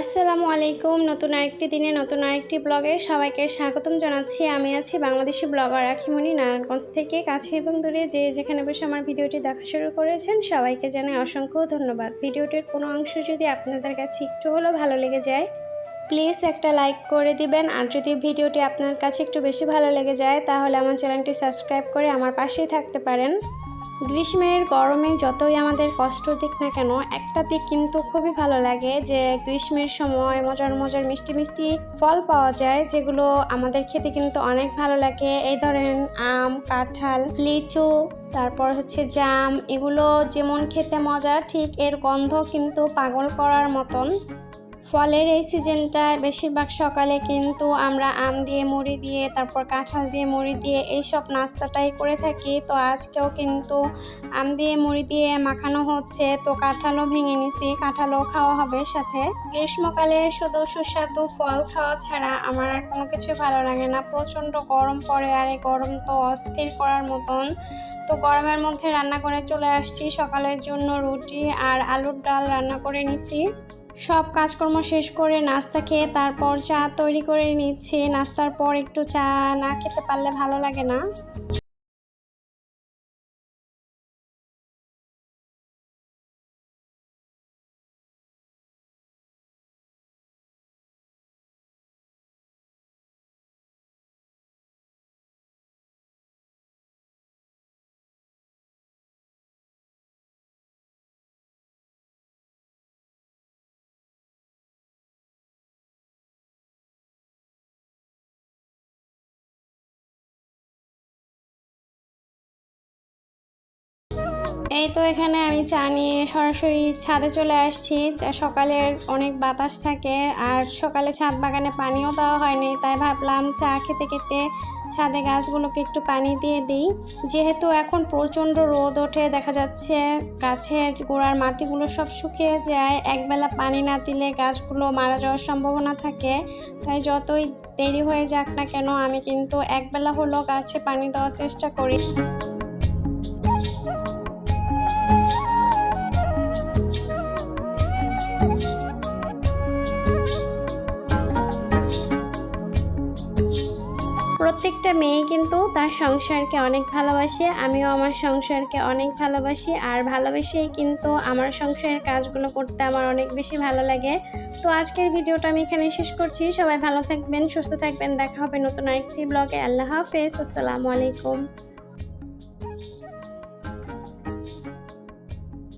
আসসালামু আলাইকুম। নতুন আরেকটি দিনে নতুন আরেকটি ব্লগে সবাইকে স্বাগতম জানাচ্ছি। আমি আছি বাংলাদেশি ব্লগার রাখিমণি নারায়ণগঞ্জ থেকে। কাছে এবং দূরে যে যেখানে বসে আমার ভিডিওটি দেখা শুরু করেছেন, সবাইকে জানাই অসংখ্য ধন্যবাদ। ভিডিওটির কোনো অংশ যদি আপনাদের কাছে একটু হলেও ভালো লেগে যায়, প্লিজ একটা লাইক করে দিবেন। আর যদি ভিডিওটি আপনার কাছে একটু বেশি ভালো লেগে যায়, তাহলে আমার চ্যানেলটি সাবস্ক্রাইব করে আমার পাশেই থাকতে পারেন। গ্রীষ্মের গরমে যতই আমাদের কষ্ট দিক না কেন, একটা দিক কিন্তু খুবই ভালো লাগে যে গ্রীষ্মের সময় মজার মজার মিষ্টি মিষ্টি ফল পাওয়া যায়, যেগুলো আমাদের খেতে কিন্তু অনেক ভালো লাগে। এই ধরেন আম, কাঁঠাল, লিচু, তারপর হচ্ছে জাম, এগুলো যেমন খেতে মজা ঠিক এর গন্ধ কিন্তু পাগল করার মতন। ফলের এই সিজনটায় বেশিরভাগ সকালে কিন্তু আমরা আম দিয়ে, মুড়ি দিয়ে, তারপর কাঁঠাল দিয়ে, মুড়ি দিয়ে এইসব নাস্তাটাই করে থাকি। তো আজকেও কিন্তু আম দিয়ে, মুড়ি দিয়ে মাখানো হচ্ছে। তো কাঁঠালও ভেঙে নিছি, কাঁঠালও খাওয়া হবে সাথে। গ্রীষ্মকালে শুধু সুস্বাদু ফল খাওয়া ছাড়া আমার আর কোনো কিছু ভালো লাগে না। প্রচণ্ড গরম পড়ে আর এই গরম তো অস্থির করার মতন। তো গরমের মধ্যে রান্না করে চলে আসছি। সকালের জন্য রুটি আর আলুর ডাল রান্না করে নিছি। সব কাজকর্ম শেষ করে নাস্তা খেয়ে তারপর চা তৈরি করে নিচ্ছে। নাস্তার পর একটু চা না খেতে পারলে ভালো লাগে না। এই তো এখানে আমি চা নিয়ে সরাসরি ছাদে চলে আসছি। সকালের অনেক বাতাস থাকে আর সকালে ছাদ বাগানে পানিও দেওয়া হয়নি। তাই ভাবলাম চা খেতে খেতে ছাদে গাছগুলোকে একটু পানি দিয়ে দিই। যেহেতু এখন প্রচণ্ড রোদ ওঠে, দেখা যাচ্ছে গাছের গোড়ার মাটিগুলো সব শুকিয়ে যায়। একবেলা পানি না দিলে গাছগুলো মারা যাওয়ার সম্ভাবনা থাকে। তাই যতই দেরি হয়ে যাক না কেন, আমি কিন্তু একবেলা হলো গাছে পানি দেওয়ার চেষ্টা করি। প্রত্যেকটা মেয়ে কিন্তু তার সংসারকে অনেক ভালোবাসে, আমিও আমার সংসারকে অনেক ভালোবাসি, আর ভালোবেসেই কিন্তু আমার সংসারের কাজগুলো করতে আমার অনেক বেশি ভালো লাগে। তো আজকের ভিডিওটা আমি এখানে শেষ করছি, সবাই ভালো থাকবেন, সুস্থ থাকবেন, দেখা হবে নতুন আরেকটি ব্লগে, আল্লাহ হাফেজ, আসসালামু আলাইকুম।